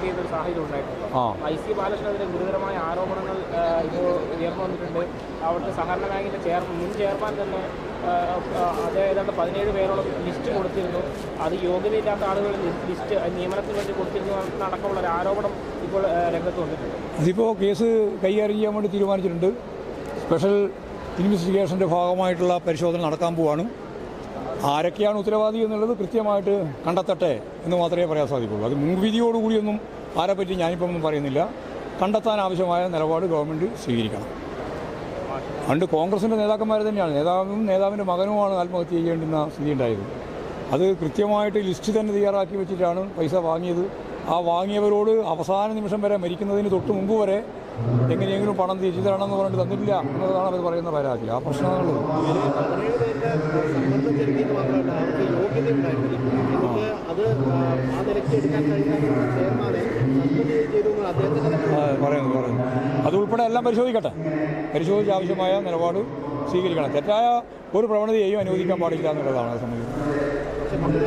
Work ചെയ്യുന്ന ഒരു സാഹചര്യം ഉണ്ടായിട്ടുണ്ട്. ഐ സി ബാലകൃഷ്ണനെതിരെ ഗുരുതരമായ ആരോപണങ്ങൾ ഇപ്പോൾ ഉയർന്നു വന്നിട്ടുണ്ട്. അവിടുത്തെ സഹകരണ ബാങ്കിന്റെ ചെയർമാൻ മുൻ ചെയർമാൻ തന്നെ അദ്ദേഹം ഏതാണ്ട് പതിനേഴ് പേരോളം ലിസ്റ്റ് കൊടുത്തിരുന്നു. അത് യോഗ്യതയില്ലാത്ത ആളുകൾ ലിസ്റ്റ് നിയമനത്തിന് വേണ്ടി കൊടുത്തിരുന്നു അടക്കമുള്ള ഒരു ആരോപണം ഇപ്പോൾ രംഗത്ത് വന്നിട്ടുണ്ട്. ഇതിപ്പോൾ കേസ് കൈകാര്യം ചെയ്യാൻ വേണ്ടി തീരുമാനിച്ചിട്ടുണ്ട്. സ്പെഷ്യൽ ഇൻവെസ്റ്റിഗേഷന്റെ ഭാഗമായിട്ടുള്ള പരിശോധന നടക്കാൻ പോവാണ്. ആരൊക്കെയാണ് ഉത്തരവാദി എന്നുള്ളത് കൃത്യമായിട്ട് കണ്ടെത്തട്ടെ എന്ന് മാത്രമേ പറയാൻ സാധിക്കുള്ളൂ. അത് മുൻവിധിയോടുകൂടിയൊന്നും ആരെപ്പറ്റി ഞാനിപ്പോൾ ഒന്നും പറയുന്നില്ല. കണ്ടെത്താൻ ആവശ്യമായ നിലപാട് ഗവൺമെന്റ് സ്വീകരിക്കണം. പണ്ട് കോൺഗ്രസിന്റെ നേതാക്കന്മാർ തന്നെയാണ്. നേതാവും നേതാവിന്റെ മകനുമാണ് ആത്മഹത്യ ചെയ്യേണ്ടുന്ന സ്ഥിതി ഉണ്ടായത്. അത് കൃത്യമായിട്ട് ലിസ്റ്റ് തന്നെ തയ്യാറാക്കി വെച്ചിട്ടാണ് പൈസ വാങ്ങിയത്. ആ വാങ്ങിയവരോട് അവസാന നിമിഷം വരെ മരിക്കുന്നതിന് തൊട്ട് മുമ്പ് വരെ എങ്ങനെയെങ്കിലും പണം തിരിച്ചു തരണം എന്ന് പറഞ്ഞിട്ട് തന്നിട്ടില്ല എന്നതാണ് അവർ പറയുന്ന പരാതി ആ ആ, പറയുന്നു പറയുന്നു അതുൾപ്പെടെ എല്ലാം പരിശോധിക്കട്ടെ പരിശോധിച്ച് ആവശ്യമായ നിലപാട് സ്വീകരിക്കണം തെറ്റായ ഒരു പ്രവണതയെയും അനുവദിക്കാൻ പാടില്ല എന്നുള്ളതാണ് അത് സംബന്ധിച്ചത്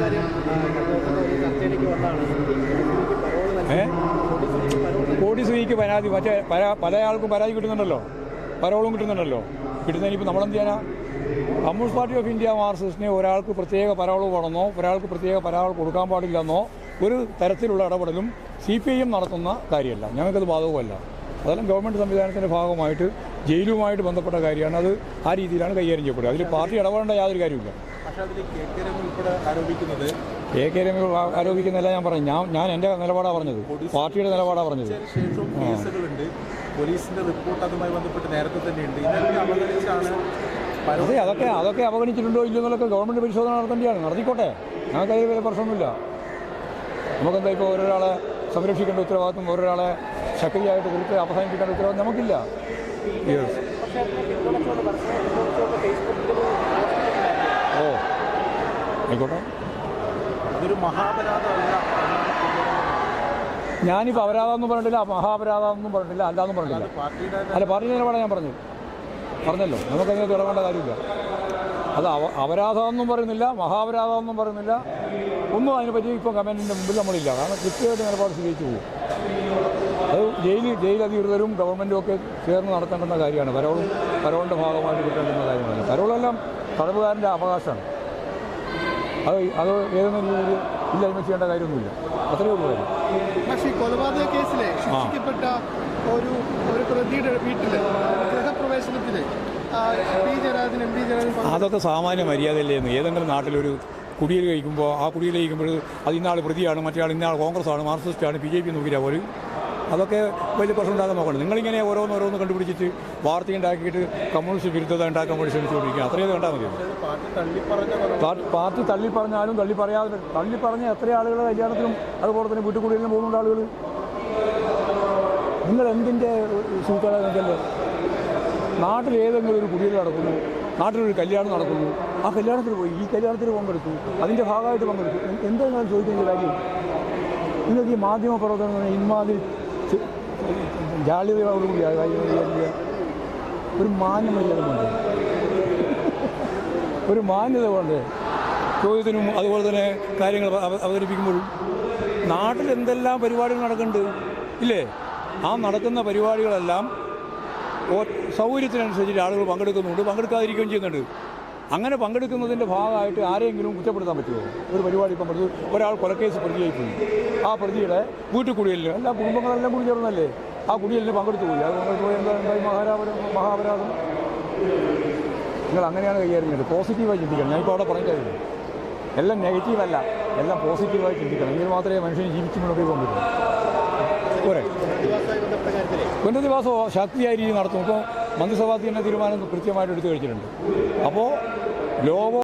പക്ഷെ കോടി സ്ത്രീക്ക് പരാതി മറ്റേ പല പല ആൾക്കും പരാതി കിട്ടുന്നുണ്ടല്ലോ. പരോളും കിട്ടുന്നുണ്ടല്ലോ. കിട്ടുന്നതിന് ഇപ്പോൾ നമ്മളെന്ത് ചെയ്യാനാ? കമ്മ്യൂണിസ്റ്റ് പാർട്ടി ഓഫ് ഇന്ത്യ മാർക്സിസ്റ്റിനെ ഒരാൾക്ക് പ്രത്യേക പരോൾ വേണമെന്നോ ഒരാൾക്ക് പ്രത്യേക പരാൾ കൊടുക്കാൻ പാടില്ലെന്നോ ഒരു തരത്തിലുള്ള ഇടപെടലും സി പി ഐ എം നടത്തുന്ന കാര്യമല്ല. ഞങ്ങൾക്കത് ബാധകമല്ല. അതെല്ലാം ഗവൺമെന്റ് സംവിധാനത്തിന്റെ ഭാഗമായിട്ട് ജയിലുമായിട്ട് ബന്ധപ്പെട്ട കാര്യമാണ്. അത് ആ രീതിയിലാണ് കൈകാര്യം ചെയ്യപ്പെടുക. അതിൽ പാർട്ടി ഇടപെടേണ്ട യാതൊരു കാര്യമില്ല പക്ഷേ അതിൽ കെ കെ രമ ഉൾപ്പെടെ ആരോപിക്കുന്നത് എ കെ രമ ആരോപിക്കുന്നില്ല ഞാൻ പറഞ്ഞു ഞാൻ ഞാൻ എന്റെ നിലപാടാണ് പറഞ്ഞത്. പാർട്ടിയുടെ നിലപാടാണ് പറഞ്ഞത്. ശേഷവും കേസുകളുണ്ട്. പോലീസിന്റെ റിപ്പോർട്ട് അതുമായി ബന്ധപ്പെട്ട് നേരത്തെ തന്നെയുണ്ട്. ഇതൊക്കെ അവഗണിച്ചാണ് പരോ അതെ അതൊക്കെ അതൊക്കെ അവഗണിച്ചിട്ടുണ്ടോ ഇല്ലയോ എന്നൊക്കെ ഗവൺമെന്റ് പരിശോധന നടത്തേണ്ടതാണ് നടത്തിക്കോട്ടെ. ഞങ്ങൾക്ക് അതിൽ വലിയ പ്രശ്നമൊന്നുമില്ല. നമുക്കെന്താ ഇപ്പോൾ ഒരാളെ സംരക്ഷിക്കേണ്ട ഉത്തരവാദിത്വം ഓരോരാളെ ശക്തിയായിട്ട് കൊടുത്ത് അവസാനിപ്പിക്കേണ്ട ഉത്തരവാദിത്വം നമുക്കില്ല. ഓ. ആയിക്കോട്ടെ. അതൊരു മഹാപരാധമല്ല. ഞാനിപ്പോൾ അപരാധമെന്നും പറഞ്ഞിട്ടില്ല മഹാപരാധമെന്നും പറഞ്ഞിട്ടില്ല അല്ലാന്നും പാർട്ടിയുടെ അല്ല പാർട്ടി നിലപാടാണ് ഞാൻ പറഞ്ഞത് പറഞ്ഞല്ലോ. നമുക്കതിനെ തുടങ്ങേണ്ട കാര്യമില്ല. അത് അവ അപരാധമെന്നും പറയുന്നില്ല മഹാപരാധമെന്നും പറയുന്നില്ല. ഒന്നും അതിനെപ്പറ്റി ഇപ്പോൾ കമന്റിന്റെ മുമ്പിൽ നമ്മളില്ല. കാരണം കൃത്യമായിട്ട് നിലപാട് സ്വീകരിച്ചു പോകും. അത് ജയിൽ ജയിൽ അധികൃതരും ഗവൺമെന്റും ഒക്കെ ചേർന്ന് നടത്തേണ്ടുന്ന കാര്യമാണ്. പരോളും പരോളിന്റെ ഭാഗമായിട്ട് കിട്ടേണ്ടുന്ന കാര്യമാണ്. പരോളെല്ലാം തടവുകാരന്റെ അവകാശമാണ്. അത് അത് ഏതെങ്കിലും രീതിയിൽ ഇല്ലായ്മ ചെയ്യേണ്ട കാര്യമൊന്നുമില്ല. അത്രയേ ഉള്ളൂ കാര്യം. പക്ഷേ ഈ കൊലപാതക കേസിലെ ശിക്ഷിക്കപ്പെട്ട ഒരു ഒരു പ്രതിയുടെ വീട്ടിൽ ഗൃഹപ്രവേശനത്തിലെ ആ, P Jayarajan M P Jayarajan. അതൊക്കെ സാമാന്യ മര്യാദയില്ലേന്ന് ഏതെങ്കിലും നാട്ടിലൊരു കുടിയിൽ കഴിക്കുമ്പോൾ ആ കുടിയിൽ കഴിക്കുമ്പോൾ അത് ഇന്നാൾ പ്രതിയാണ് മറ്റേ ആൾ ഇന്നാൾ കോൺഗ്രസ്സാണ് മാർക്സിസ്റ്റാണ് ബി ജെ പി നോക്കിയാൽ പോലും അതൊക്കെ വലിയ പ്രശ്നം ഉണ്ടാക്കാൻ നോക്കണം. നിങ്ങളിങ്ങനെ ഓരോന്ന് ഓരോന്ന് കണ്ടുപിടിച്ചിട്ട് വാർത്ത ഉണ്ടാക്കിയിട്ട് കമ്മ്യൂണിസ്റ്റ് വിരുദ്ധത ഉണ്ടാക്കാൻ വേണ്ടി ശ്രമിച്ചുകൊണ്ടിരിക്കുക അത്രയും കണ്ടാൽ മതി. പാർട്ടി തള്ളി പറഞ്ഞാലും തള്ളി പറയാതെ തള്ളി പറഞ്ഞ എത്ര ആളുകൾ കല്യാണത്തിനും അതുപോലെ തന്നെ വീട്ടുകൂടിയിലും പോകുന്നുണ്ട് ആളുകൾ? നിങ്ങൾ എന്തിന്റെ സൂത്രം നാട്ടിൽ ഏതെങ്കിലും ഒരു കുടിയിൽ നടക്കുന്നു നാട്ടിലൊരു കല്യാണം നടക്കുന്നു ആ കല്യാണത്തിന് പോയി ഈ കല്യാണത്തിന് പങ്കെടുത്തു അതിന്റെ ഭാഗമായിട്ട് പങ്കെടുത്തു. എ- ഞാൻ ചോദിക്കുന്ന കാര്യം. നിങ്ങൾക്ക് ഈ മാധ്യമ പ്രവർത്തനം ഇന്മാതിരി വിചാരിക്കുക. ഒരു മാന്യമര്യാദ ഒരു മാന്യത കൊണ്ട്. ചോദ്യത്തിനും അതുപോലെ തന്നെ കാര്യങ്ങൾ അവ- അവതരിപ്പിക്കുമ്പോഴും നാട്ടിൽ എന്തെല്ലാം പരിപാടികൾ നടക്കുന്നുണ്ട്? ഇല്ലേ? ആ നടക്കുന്ന പരിപാടികളെല്ലാം സൗകര്യത്തിനനുസരിച്ചിട്ട് സൗകര്യത്തിനനുസരിച്ച് ആളുകൾ പങ്കെടുക്കുന്നുണ്ട് പങ്കെടുക്കാതിരിക്കുകയും ചെയ്യുന്നുണ്ട്. അങ്ങനെ പങ്കെടുക്കുന്നതിന്റെ ഭാഗമായിട്ട് ആരെയെങ്കിലും കുറ്റപ്പെടുത്താൻ പറ്റുമോ? ഒരു പരിപാടി ഇപ്പം പറഞ്ഞു ഒരാൾ കൊലക്കേസ് പ്രതിയായിപ്പോയി. ആ പ്രതിയുടെ വീട്ടിൽ കുടിയലിന് എല്ലാ കുടുംബങ്ങളെല്ലാം കൂടി ചേർന്നല്ലേ? ആ കുടിയലിന് പങ്കെടുത്തു പോയി. അത് എന്താ എന്തായി മഹാരാപരം മഹാപരാധം? നിങ്ങൾ അങ്ങനെയാണ് കൈകാര്യം ചെയ്യുന്നത് പോസിറ്റീവായി ചിന്തിക്കണം. ഞാനിപ്പോൾ അവിടെ പറഞ്ഞിട്ടായിരുന്നു എല്ലാം നെഗറ്റീവല്ല. എല്ലാം പോസിറ്റീവായി ചിന്തിക്കണം. എങ്കിൽ മാത്രമേ മനുഷ്യന് ജീവിച്ചു മുന്നോട്ട് പോകാൻ പറ്റൂ പുനരധിവാസം ശക്തിയായ രീതി നടത്തും. ഇപ്പോൾ മന്ത്രിസഭാ തന്നെ തീരുമാനം കൃത്യമായിട്ട് എടുത്തു കഴിച്ചിട്ടുണ്ട്. അപ്പോൾ ലോകം